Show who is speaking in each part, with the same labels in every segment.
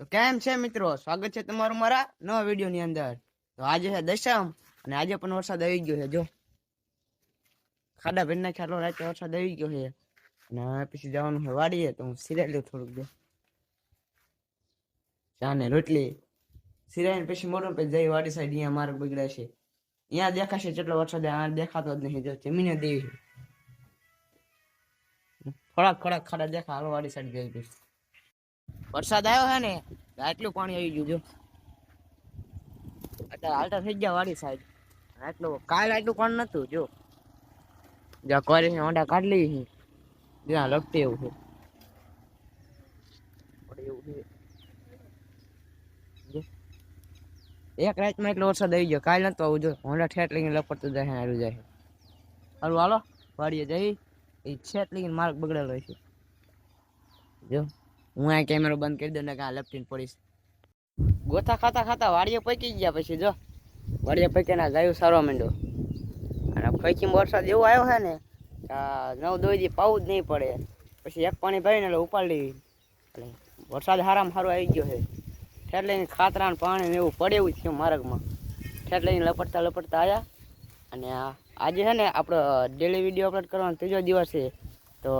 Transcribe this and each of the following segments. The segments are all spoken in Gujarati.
Speaker 1: તો કેમ છે મિત્રો? સ્વાગત છે તમારું મારા નવા વીડિયો ની અંદર. તો આજે છે દશમ અને આજે પણ વરસાદ આવી ગયો છે, જો. ખાડા ભરી નાખ્યા આટલો રાતે વરસાદ આવી ગયો છે. અને પછી જવાનું છે વાડીએ, તો હું સિરાઈ લઉં થોડુંક જો ચા ને રોટલી. સિરાઈને પછી મોટો પછી જઈ વાડી સાઈડ, અહીંયા માર્ગ બગડે છે. અહીંયા દેખાશે કેટલો વરસાદ આ દેખાતો જ નહીં, જો. જમીને દેવી થોડાક થોડાક ખાડા દેખા હાલો વાડી સાઈડ જઈ પછી. વરસાદ આવ્યો હે ને આટલું પાણી આવી ગયું જો. અત્યારે હાલતા થઈ ગયા વાડી સાઈડ. આટલું, કાલ આટલું પાણી નતું, જો. જ્યાં કોરી હોંડા કાઢી લઈ છે જ્યાં લપટી એવું છે. એક રાતમાં એટલો વરસાદ આવી ગયો, કાલ નતો આવું, જો. હોંડા ઠેઠ લઈને લપડતું જાય, હારું જાય. હારું હાલો, વાડીએ જઈ. એ છેટ લઈને માર્ગ બગડેલો છે. જો. હું આ કેમેરો બંધ કરી દઉં ને કાં લપટીને પડીશ. ગોથા ખાતા ખાતા વાડીએ પૈકી ગયા પછી જો. વાડીએ પૈકીના ગાયું સારવા માંડ્યો. અને પૈકી વરસાદ એવો આવ્યો છે ને નવ દોઈ પાવું જ નહીં પડે. પછી એક પાણી ભરીને એટલે ઉપાડી એટલે વરસાદ સારામાં સારો આવી ગયો છે. લઈને ખાતરા પાણી એવું પડે એવું થયું માર્ગમાં. ઠેર લઈને લપડતા લપડતા આવ્યા અને આજે છે ને આપણો ડેલી વીડિયો અપલોડ કરવાનો ત્રીજો દિવસ છે. તો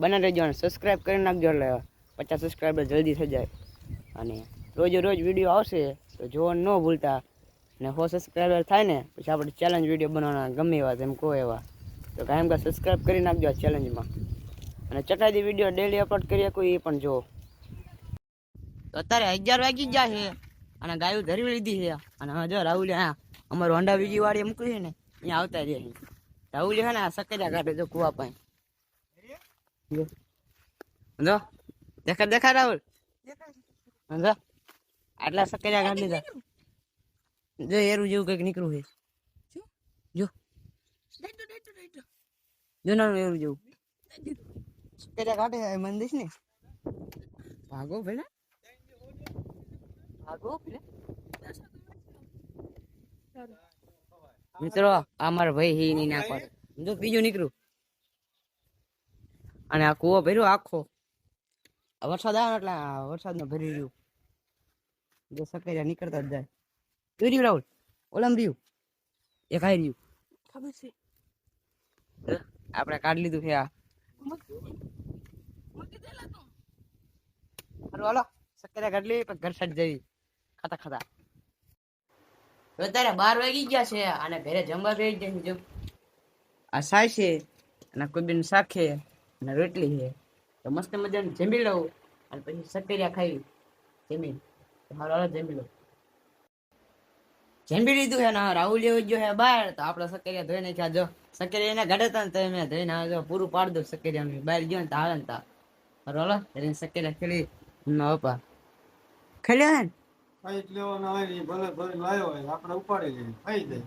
Speaker 1: બને રહેજો અને સબસ્ક્રાઈબ કરી નાખજો એટલે પચાસ સબસ્ક્રાઈબર જલ્દી થઈ જાય. અને રોજે રોજ વીડિયો આવશે, તો જોવાનું ન ભૂલતા. ને સો સબસ્ક્રાઈબર થાય ને, પછી આપણે ચેલેન્જ વીડિયો બનાવવાના, ગમે એવા તેમ કહો એવા. તો કાયમ કાંઈ સબસ્ક્રાઈબ કરી નાખજો આ ચેલેન્જમાં અને ચટાઈથી વીડિયો ડેલી અપલોડ કરીએ કોઈ, એ પણ જો. અત્યારે અગિયાર વાગી ગયા છે, અને ગાયું ધરી લીધી છે. અને હવે જો રાહુલ હા અમારું હોન્ડા બીજી વાળી મૂક્યું છે ને, અહીંયા આવતા રહે છે. રાહુલ છે ને આ સકેજા કાઢે જો કુવા પાસે. જો. દેખા દેખા રાહુલ જો આટલા સકેલા કાઢી લીધા જો. એરું જેવું કંઈક નીકળું છે. જો. જો. નાનું એરું જેવું. સકેલા કાઢે છે મંદિર ને. ભાગો ભેલા. ભાગો મિત્રો આ મારો ભાઈ હી ની નાખવા જો બીજું નીકળ્યું. અને આ કૂવો ભર્યો આખો. વરસાદ આવે એટલે વરસાદ ભરી રહ્યું. જો સકેરિયા નીકળતા જ જાય. જોઈ રહ્યું રાહુલ? ઓલમ રહ્યું? એ આઈ રહ્યું?
Speaker 2: ખબર છે.
Speaker 1: આપણે કાઢી લીધું છે આ.
Speaker 2: મૂકી દેલા તું
Speaker 1: હાલો હાલો. સકેરિયા કાઢી લીધી ઘર સાઈડ જઈ. ખાતા ખાતા. અત્યારે બાર વાગી ગયા છે અને ઘરે જમવા બેસી જાય જો. આ સાય છે અને કોબીનું શાક છે અને રોટલી છે. તો મસ્ત મજાનું જમી લઉં અને પછી સકેરિયા ખાઈ જમી હાલ હાલ જમી લઉં. જમી લીધું હે ના રાહુલ એવું જો હે બહાર તો આપણે સકેરિયા ધોઈ નાખ્યા જો. સકેરિયા એને ગાડે ને તો મેં ધોઈને હવે જો પૂરું પાડ દઉં સકેરિયા બહાર ગયો ને તો આવે ને તા હાલ. હાલ એને સકેરિયા ખેલી ના પપ્પા. ખેલ્યા ને?
Speaker 3: ફાઈટ લેવાનો ને ભલે ભલે લાયો હોય આપણે ઉપાડી લઈએ. ખાઈ જાય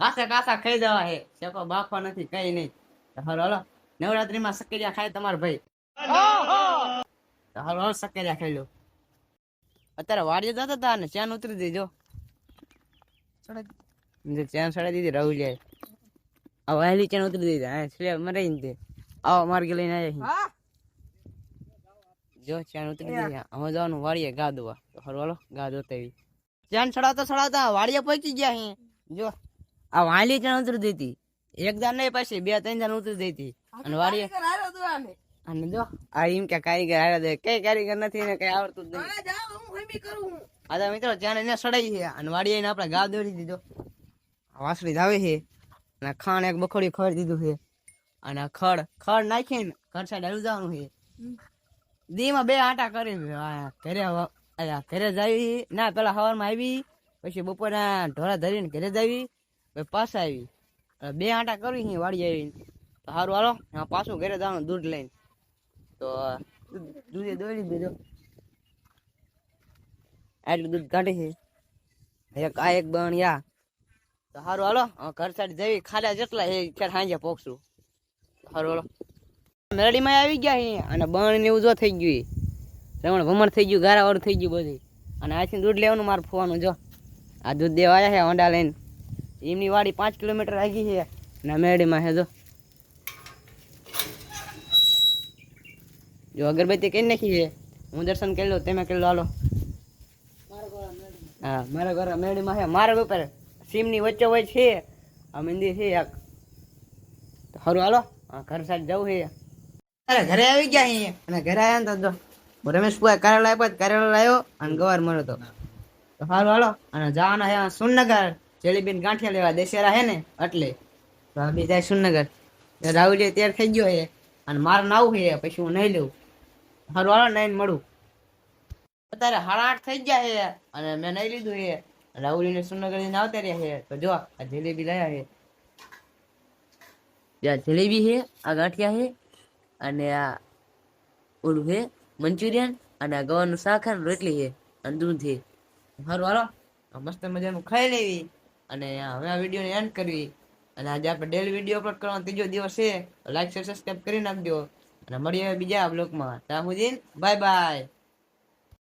Speaker 1: કાસા કાસા ખાઈ દેવા હે. શેકો બાફવા નથી કઈ નહીં. હાલો હાલો. નવરાત્રીમાં સકેરિયા ખાય તમારો ભાઈ. હાલો હાલો સકેરિયા ખાઈ લો. અત્યારે વાડીએ જતા હતા ને ચેન ઉતરી દીધો. જે ચેન સડાઈ દીધી રહું જાય. આ વહેલી ચેન ઉતરી દીધી હા એટલે મરે ને આવો માર્ગે લઈને આવ્યા જો ચેન ઉતરી દીધી અમે જવાનું વાડીએ ગા દોવા તો હાલો હાલો ગા દોતા ચેન સડાવતા સડાવતા વાડીએ પહોંચી ગયા અહીં જો આ વાલી ચેન ઉતરી દીધી એક દાન નહીં પાછી બે ત્રણ દાન ઉતરી દીધી અને
Speaker 2: આને
Speaker 1: અને જો આ એમ કે કારીગર આવ્યા દે કઈ કારીગર નથી ને કઈ આવડતું જ નહીં.
Speaker 2: હું
Speaker 1: મિત્રો ત્યાં એને સડાઈ છે. અને વાળી એને આપણે ગા દોરી દીધો. વાસળી આવે છે. અને ખાણ એક બખોડી ખડ દીધું છે. અને ખડ ખડ નાખીને ઘર સાઈડ હાલું જવાનું છે. દીમાં બે આટા કરી ઘરે ઘરે જાવી. ના પેલા સવારમાં આવી. પછી બપોરના ઢોરા ધરીને ઘરે જાવી. પછી પાછા આવી. બે આંટા કરવી છે વાડી આવીને તો સારું હાલો. પાછું ઘરે જવાનું, દૂધ લઈને. તો દૂધ- દોડી દીધો. આટલું દૂધ કાઢે છે એક, આ એક બણ યા. તો સારું હાલો. ઘર સાઈડ જઈ ખાડા જેટલા એ ક્યારે સાંજે પોકશું સારું હાલો. મેરડીમાં આવી ગયા અને બણ ને એવું જો થઈ ગયું રમણ ભમણ થઈ ગયું, ગારાવાળું થઈ ગયું બધું. અને આથી દૂધ લેવાનું, મારે ફોવાનું, જો. આ દૂધ દેવા આવ્યા છે ઓંડા લઈને. એમની વાડી પાંચ કિલોમીટર આગી છે. ને મેડીમાં છે જો. જો અગરબત્તી કઈ નાખી છે. હું દર્શન કરી લઉં, તમે કરી લો, હાલો. હા, મારા ઘર મેળીમાં છે. મારા ઉપર સીમની વચ્ચે હોય છે. આ મંદિર છે એક. સારું હાલો. હા, ઘર સાથે જવું છે. અરે, ઘરે આવી ગયા અહીં અને ઘરે આવ્યા ને તો જો, હું રમેશભાઈ કરેલો આપ્યો કરેલો લાવ્યો અને ગવાર મળ્યો તો સારું હાલો. અને જવાના છે સુરનગર જલેબી ગાંઠિયા લેવા દશેરા હે ને, એટલે. તો જાય સુનગર. રાહુલ તૈયાર થઈ ગયો છે અને મારે નાવું હે, પછી હું નહીં લઉં. હારું હાલો નહીં મળું. અત્યારે હાડા આઠ થઈ ગયા હે, અને મેં નહીં લીધું છે રાહુલીને સુનગર લઈને આવતા રહ્યા હે. તો જો, આ જલેબી લાયા હે. જો, જલેબી હે, આ ગાંઠિયા છે અને આ ઓલું છે મંચુરિયન, અને આ ગવાનું શાક રોટલી છે અને દૂધ છે હારું હાલો મસ્ત મજાનું ખાઈ લેવી. અને હવે આ વિડીયોને એન્ડ કરવી. અને આજે આપણે ડેલી વીડિયો અપલોડ કરવાનો ત્રીજો દિવસ છે. લાઈક શેર સબસ્ક્રાઈબ કરી નાખજો. અને મળીએ બીજા બ્લોગમાં ત્યાં સુધી બાય બાય